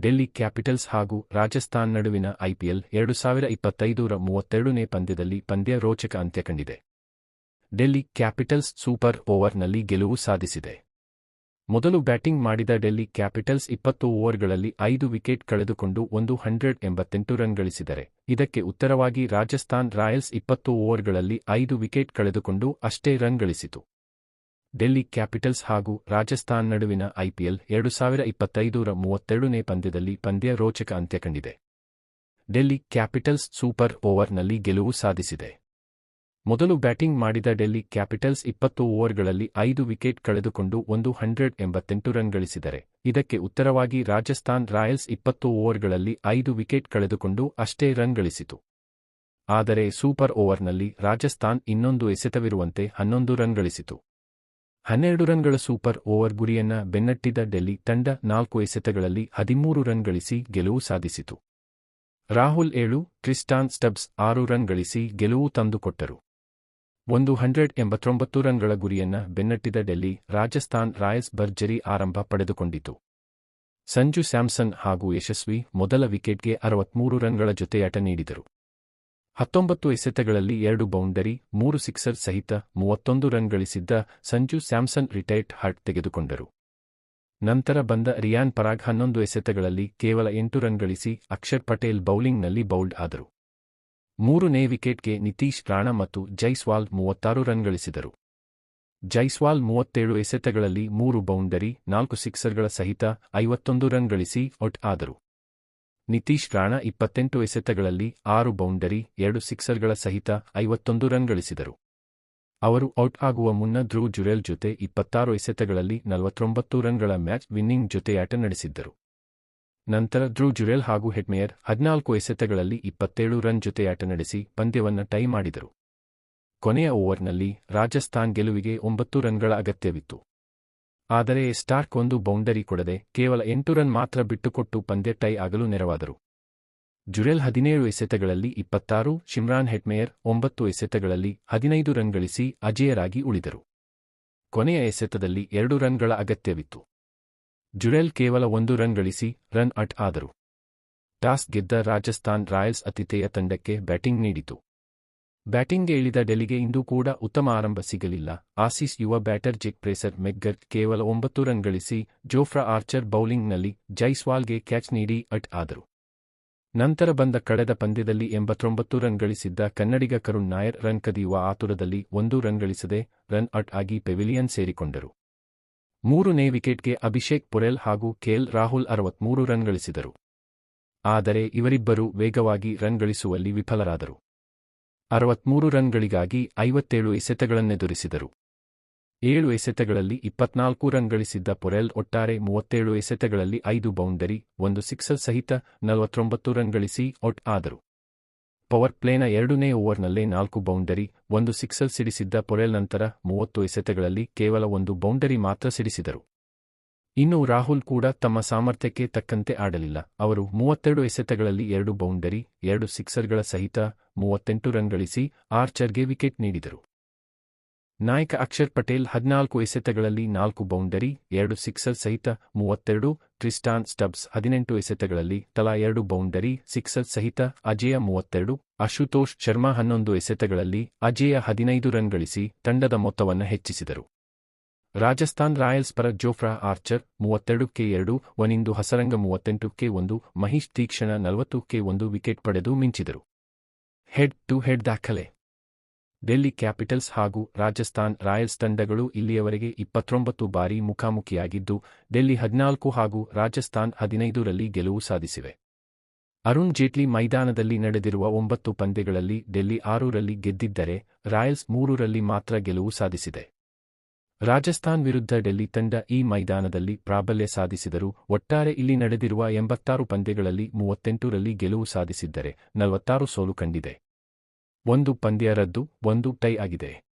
Delhi capitals ಹಾಗೂ ರಾಜಸ್ಥಾನ್ ನಡುವಿನ IPL ಎರಡು ಸಾವಿರ ಇಪ್ಪತ್ತೈದರ ಮೂವತ್ತೆರಡನೇ ಪಂದ್ಯದಲ್ಲಿ ಪಂದ್ಯ ರೋಚಕ ಅಂತ್ಯ ಕಂಡಿದೆ. ಡೆಲ್ಲಿ ಕ್ಯಾಪಿಟಲ್ಸ್ ಸೂಪರ್ ಓವರ್ನಲ್ಲಿ ಗೆಲುವು ಸಾಧಿಸಿದೆ. ಮೊದಲು ಬ್ಯಾಟಿಂಗ್ ಮಾಡಿದ ಡೆಲ್ಲಿ ಕ್ಯಾಪಿಟಲ್ಸ್ ಇಪ್ಪತ್ತು ಓವರ್ಗಳಲ್ಲಿ ಐದು ವಿಕೆಟ್ ಕಳೆದುಕೊಂಡು ಒಂದು ಹಂಡ್ರೆಡ್ ಎಂಬತ್ತೆಂಟು ರನ್ ಗಳಿಸಿದರೆ, ಇದಕ್ಕೆ ಉತ್ತರವಾಗಿ ರಾಜಸ್ಥಾನ್ ರಾಯಲ್ಸ್ ಇಪ್ಪತ್ತು ಓವರ್ಗಳಲ್ಲಿ ಐದು ವಿಕೆಟ್ ಕಳೆದುಕೊಂಡು ಅಷ್ಟೇ ರನ್ ಗಳಿಸಿತು. ಡೆಲ್ಲಿ ಕ್ಯಾಪಿಟಲ್ಸ್ ಹಾಗೂ ರಾಜಸ್ಥಾನ್ ನಡುವಿನ ಐಪಿಎಲ್ ಎರಡು ಸಾವಿರ ಇಪ್ಪತ್ತೈದರ ಮೂವತ್ತೆರಡನೇ ಪಂದ್ಯದಲ್ಲಿ ಪಂದ್ಯ ರೋಚಕ ಅಂತ್ಯ ಕಂಡಿದೆ. ಡೆಲ್ಲಿ ಕ್ಯಾಪಿಟಲ್ಸ್ ಸೂಪರ್ ಓವರ್ನಲ್ಲಿ ಗೆಲುವು ಸಾಧಿಸಿದೆ. ಮೊದಲು ಬ್ಯಾಟಿಂಗ್ ಮಾಡಿದ ಡೆಲ್ಲಿ ಕ್ಯಾಪಿಟಲ್ಸ್ ಇಪ್ಪತ್ತು ಓವರ್ಗಳಲ್ಲಿ ಐದು ವಿಕೆಟ್ ಕಳೆದುಕೊಂಡು ಒಂದು ಹಂಡ್ರೆಡ್ ಎಂಬತ್ತೆಂಟು ರನ್ ಗಳಿಸಿದರೆ, ಇದಕ್ಕೆ ಉತ್ತರವಾಗಿ ರಾಜಸ್ಥಾನ್ ರಾಯಲ್ಸ್ ಇಪ್ಪತ್ತು ಓವರ್ಗಳಲ್ಲಿ ಐದು ವಿಕೆಟ್ ಕಳೆದುಕೊಂಡು ಅಷ್ಟೇ ರನ್ ಗಳಿಸಿತು. ಆದರೆ ಸೂಪರ್ ಓವರ್ನಲ್ಲಿ ರಾಜಸ್ಥಾನ್ ಇನ್ನೊಂದು ಎಸೆತವಿರುವಂತೆ ಹನ್ನೊಂದು ರನ್ ಗಳಿಸಿತು. ಹನ್ನೆರಡು ರನ್ಗಳ ಸೂಪರ್ ಓವರ್ ಗುರಿಯನ್ನ ಬೆನ್ನಟ್ಟಿದ ಡೆಲ್ಲಿ ತಂಡ ನಾಲ್ಕು ಎಸೆತಗಳಲ್ಲಿ ಹದಿಮೂರು ರನ್ ಗಳಿಸಿ ಗೆಲುವು ಸಾಧಿಸಿತು. ರಾಹುಲ್ ಏಳು, ಕ್ರಿಸ್ಟಾನ್ ಸ್ಟಬ್ಸ್ ಆರು ರನ್ ಗಳಿಸಿ ಗೆಲುವು ತಂದುಕೊಟ್ಟರು. ಒಂದು ಹಂಡ್ರೆಡ್ ಎಂಬತ್ತೊಂಬತ್ತು ರನ್ಗಳ ಗುರಿಯನ್ನ ಬೆನ್ನಟ್ಟಿದ ಡೆಲ್ಲಿ ರಾಜಸ್ಥಾನ್ ರಾಯಲ್ಸ್ ಭರ್ಜರಿ ಆರಂಭ ಪಡೆದುಕೊಂಡಿತು. ಸಂಜು ಸ್ಯಾಮ್ಸನ್ ಹಾಗೂ ಯಶಸ್ವಿ ಮೊದಲ ವಿಕೆಟ್ಗೆ ಅರವತ್ಮೂರು ರನ್ಗಳ ಜೊತೆಯಾಟ ನೀಡಿದರು. ಹತ್ತೊಂಬತ್ತು ಎಸೆತಗಳಲ್ಲಿ ಎರಡು ಬೌಂಡರಿ, ಮೂರು ಸಿಕ್ಸರ್ ಸಹಿತ ಮೂವತ್ತೊಂದು ರನ್ ಗಳಿಸಿದ್ದ ಸಂಜು ಸ್ಯಾಮ್ಸನ್ ರಿಟೈರ್ಡ್ ಹಾರ್ಟ್ ತೆಗೆದುಕೊಂಡರು. ನಂತರ ಬಂದ ರಿಯಾನ್ ಪರಾಗ್ ಹನ್ನೊಂದು ಎಸೆತಗಳಲ್ಲಿ ಕೇವಲ ಎಂಟು ರನ್ ಗಳಿಸಿ ಅಕ್ಷರ್ ಪಟೇಲ್ ಬೌಲಿಂಗ್ನಲ್ಲಿ ಬೌಲ್ಡ್ ಆದರು. ಮೂರನೇ ವಿಕೆಟ್ಗೆ ನಿತೀಶ್ ರಾಣ ಮತ್ತು ಜೈಸ್ವಾಲ್ ಮೂವತ್ತಾರು ರನ್ ಗಳಿಸಿದರು. ಜೈಸ್ವಾಲ್ ಮೂವತ್ತೇಳು ಎಸೆತಗಳಲ್ಲಿ ಮೂರು ಬೌಂಡರಿ, ನಾಲ್ಕು ಸಿಕ್ಸರ್ಗಳ ಸಹಿತ ಐವತ್ತೊಂದು ರನ್ ಗಳಿಸಿ ಔಟ್ ಆದರು. ನಿತೀಶ್ ರಾಣಾ ಇಪ್ಪತ್ತೆಂಟು ಎಸೆತಗಳಲ್ಲಿ ಆರು ಬೌಂಡರಿ, ಎರಡು ಸಿಕ್ಸರ್ಗಳ ಸಹಿತ ಐವತ್ತೊಂದು ರನ್ ಗಳಿಸಿದರು. ಅವರು ಔಟ್ ಆಗುವ ಮುನ್ನ ಧ್ರುವ್ ಜುರೆಲ್ ಜೊತೆ ಇಪ್ಪತ್ತಾರು ಎಸೆತಗಳಲ್ಲಿ ನಲವತ್ತೊಂಬತ್ತು ರನ್ಗಳ ಮ್ಯಾಚ್ ವಿನ್ನಿಂಗ್ ಜೊತೆಯಾಟ ನಡೆಸಿದ್ದರು. ನಂತರ ಧ್ರುವ್ ಜುರೆಲ್ ಹಾಗೂ ಹೆಡ್ಮೇಯರ್ ಹದಿನಾಲ್ಕು ಎಸೆತಗಳಲ್ಲಿ ಇಪ್ಪತ್ತೇಳು ರನ್ ಜೊತೆಯಾಟ ನಡೆಸಿ ಪಂದ್ಯವನ್ನು ಟೈ ಮಾಡಿದರು. ಕೊನೆಯ ಓವರ್ನಲ್ಲಿ ರಾಜಸ್ಥಾನ್ ಗೆಲುವಿಗೆ ಒಂಬತ್ತು ರನ್ಗಳ ಅಗತ್ಯವಿತ್ತು. ಆದರೆ ಸ್ಟಾರ್ಕ್ ಒಂದು ಬೌಂಡರಿ ಕೊಡದೆ ಕೇವಲ ಎಂಟು ರನ್ ಮಾತ್ರ ಬಿಟ್ಟುಕೊಟ್ಟು ಪಂದ್ಯ ಟೈ ಆಗಲು ನೆರವಾದರು. ಜುರೆಲ್ ಹದಿನೇಳು ಎಸೆತಗಳಲ್ಲಿ ಇಪ್ಪತ್ತಾರು, ಶಿಮ್ರಾನ್ ಹೆಟ್ಮೇಯರ್ ಒಂಬತ್ತು ಎಸೆತಗಳಲ್ಲಿ ಹದಿನೈದು ರನ್ ಗಳಿಸಿ ಅಜೇಯರಾಗಿ ಉಳಿದರು. ಕೊನೆಯ ಎಸೆತದಲ್ಲಿ ಎರಡು ರನ್ಗಳ ಅಗತ್ಯವಿತ್ತು. ಜುರೆಲ್ ಕೇವಲ ಒಂದು ರನ್ ಗಳಿಸಿ ರನ್ ಅಟ್ ಆದರು. ಟಾಸ್ ಗೆದ್ದ ರಾಜಸ್ಥಾನ್ ರಾಯಲ್ಸ್ ಅತಿಥೇಯ ತಂಡಕ್ಕೆ ಬ್ಯಾಟಿಂಗ್ ನೀಡಿತು. ಬ್ಯಾಟಿಂಗ್ಗೆ ಇಳಿದ ಡೆಲ್ಲಿಗೆ ಇಂದು ಕೂಡ ಉತ್ತಮ ಆರಂಭ ಸಿಗಲಿಲ್ಲ. ಆಸೀಸ್ ಯುವ ಬ್ಯಾಟರ್ ಜೆಕ್ ಪ್ರೇಸರ್ ಮೆಗ್ಗರ್ ಕೇವಲ ಒಂಬತ್ತು ರನ್ ಗಳಿಸಿ ಜೋಫ್ರಾ ಆರ್ಚರ್ ಬೌಲಿಂಗ್ನಲ್ಲಿ ಜೈಸ್ವಾಲ್ಗೆ ಕ್ಯಾಚ್ ನೀಡಿ ಅಟ್ ಆದರು. ನಂತರ ಬಂದ ಕಳೆದ ಪಂದ್ಯದಲ್ಲಿ ಎಂಬತ್ತೊಂಬತ್ತು ರನ್ ಗಳಿಸಿದ್ದ ಕನ್ನಡಿಗ ಕರುಣ್ ನಾಯರ್ ರನ್ ಕದಿಯುವ ಆತುರದಲ್ಲಿ ಒಂದು ರನ್ ಗಳಿಸದೆ ರನ್ ಅಟ್ ಆಗಿ ಪೆವಿಲಿಯನ್ ಸೇರಿಕೊಂಡರು. ಮೂರನೇ ವಿಕೆಟ್ಗೆ ಅಭಿಷೇಕ್ ಪುರೆಲ್ ಹಾಗೂ ಕೆಎಲ್ ರಾಹುಲ್ ಅರವತ್ಮೂರು ರನ್ ಗಳಿಸಿದರು. ಆದರೆ ಇವರಿಬ್ಬರು ವೇಗವಾಗಿ ರನ್ ಗಳಿಸುವಲ್ಲಿ ವಿಫಲರಾದರು. ಅರವತ್ಮೂರು ರನ್ಗಳಿಗಾಗಿ ಐವತ್ತೇಳು ಎಸೆತಗಳನ್ನೆದುರಿಸಿದರು. ಏಳು ಎಸೆತಗಳಲ್ಲಿ ಇಪ್ಪತ್ನಾಲ್ಕು ರನ್ ಗಳಿಸಿದ್ದ ಪೊರೆಲ್ ಒಟ್ಟಾರೆ ಮೂವತ್ತೇಳು ಎಸೆತಗಳಲ್ಲಿ ಐದು ಬೌಂಡರಿ, ಒಂದು ಸಿಕ್ಸರ್ ಸಹಿತ ನಲವತ್ತೊಂಬತ್ತು ರನ್ ಗಳಿಸಿ ಔಟ್ ಆದರು. ಪವರ್ ಪ್ಲೇನ ಎರಡನೇ ಓವರ್ನಲ್ಲೇ ನಾಲ್ಕು ಬೌಂಡರಿ, ಒಂದು ಸಿಕ್ಸರ್ ಸಿಡಿಸಿದ್ದ ಪೊರೆಲ್ ನಂತರ ಮೂವತ್ತು ಎಸೆತಗಳಲ್ಲಿ ಕೇವಲ ಒಂದು ಬೌಂಡರಿ ಮಾತ್ರ ಸಿಡಿಸಿದರು. ಇನ್ನು ರಾಹುಲ್ ಕೂಡ ತಮ್ಮ ಸಾಮರ್ಥ್ಯಕ್ಕೆ ತಕ್ಕಂತೆ ಆಡಲಿಲ್ಲ. ಅವರು ಮೂವತ್ತೆರಡು ಎಸೆತಗಳಲ್ಲಿ ಎರಡು ಬೌಂಡರಿ, ಎರಡು ಸಿಕ್ಸರ್ಗಳ ಸಹಿತ ಮೂವತ್ತೆಂಟು ರನ್ ಗಳಿಸಿ ಆರ್ಚರ್ಗೆ ವಿಕೆಟ್ ನೀಡಿದರು. ನಾಯಕ ಅಕ್ಷರ್ ಪಟೇಲ್ ಹದಿನಾಲ್ಕು ಎಸೆತಗಳಲ್ಲಿ ನಾಲ್ಕು ಬೌಂಡರಿ, ಎರಡು ಸಿಕ್ಸರ್ ಸಹಿತ ಮೂವತ್ತೆರಡು, ಟ್ರಿಸ್ಟಾನ್ ಸ್ಟಬ್ಸ್ ಹದಿನೆಂಟು ಎಸೆತಗಳಲ್ಲಿ ತಲಾ ಎರಡು ಬೌಂಡರಿ, ಸಿಕ್ಸರ್ ಸಹಿತ ಅಜೇಯ ಮೂವತ್ತೆರಡು, ಅಶುತೋಷ್ ಶರ್ಮಾ ಹನ್ನೊಂದು ಎಸೆತಗಳಲ್ಲಿ ಅಜೇಯ ಹದಿನೈದು ರನ್ ಗಳಿಸಿ ತಂಡದ ಮೊತ್ತವನ್ನು ಹೆಚ್ಚಿಸಿದರು. ರಾಜಸ್ಥಾನ್ ರಾಯಲ್ಸ್ ಪರ ಜೋಫ್ರಾ ಆರ್ಚರ್ ಮೂವತ್ತೆರಡು ಕೆ ಎರಡು, ಒನಿಂದು ಹಸರಂಗ ಮೂವತ್ತೆಂಟು ಕೆ ಒಂದು, ಮಹೇಶ್ ತೀಕ್ಷಣ ನಲವತ್ತು ಕೆ ಒಂದು ವಿಕೆಟ್ ಪಡೆದು ಮಿಂಚಿದರು. ಹೆಡ್ ಟು ಹೆಡ್ ದಾಖಲೆ. ಡೆಲ್ಲಿ ಕ್ಯಾಪಿಟಲ್ಸ್ ಹಾಗೂ ರಾಜಸ್ಥಾನ್ ರಾಯಲ್ಸ್ ತಂಡಗಳು ಇಲ್ಲಿಯವರೆಗೆ ಇಪ್ಪತ್ತೊಂಬತ್ತು ಬಾರಿ ಮುಖಾಮುಖಿಯಾಗಿದ್ದು, ಡೆಲ್ಲಿ ಹದಿನಾಲ್ಕು ಹಾಗೂ ರಾಜಸ್ಥಾನ್ ಹದಿನೈದರಲ್ಲಿ ಗೆಲುವು ಸಾಧಿಸಿವೆ. ಅರುಣ್ ಜೇಟ್ಲಿ ಮೈದಾನದಲ್ಲಿ ನಡೆದಿರುವ ಒಂಬತ್ತು ಪಂದ್ಯಗಳಲ್ಲಿ ಡೆಲ್ಲಿ ಆರೂರಲ್ಲಿ ಗೆದ್ದಿದ್ದರೆ, ರಾಯಲ್ಸ್ ಮೂರರಲ್ಲಿ ಮಾತ್ರ ಗೆಲುವು ಸಾಧಿಸಿದೆ. ರಾಜಸ್ಥಾನ್ ವಿರುದ್ಧ ಡೆಲ್ಲಿ ತಂಡ ಈ ಮೈದಾನದಲ್ಲಿ ಪ್ರಾಬಲ್ಯ ಸಾಧಿಸಿದರು ಒಟ್ಟಾರೆ ಇಲ್ಲಿ ನಡೆದಿರುವ ಎಂಬತ್ತಾರು ಪಂದ್ಯಗಳಲ್ಲಿ ಮೂವತ್ತೆಂಟರಲ್ಲಿ ಗೆಲುವು ಸಾಧಿಸಿದ್ದರೆ ನಲವತ್ತಾರು ಸೋಲು ಕಂಡಿದೆ. ಒಂದು ಪಂದ್ಯ ರದ್ದು, ಒಂದು ಟೈ ಆಗಿದೆ.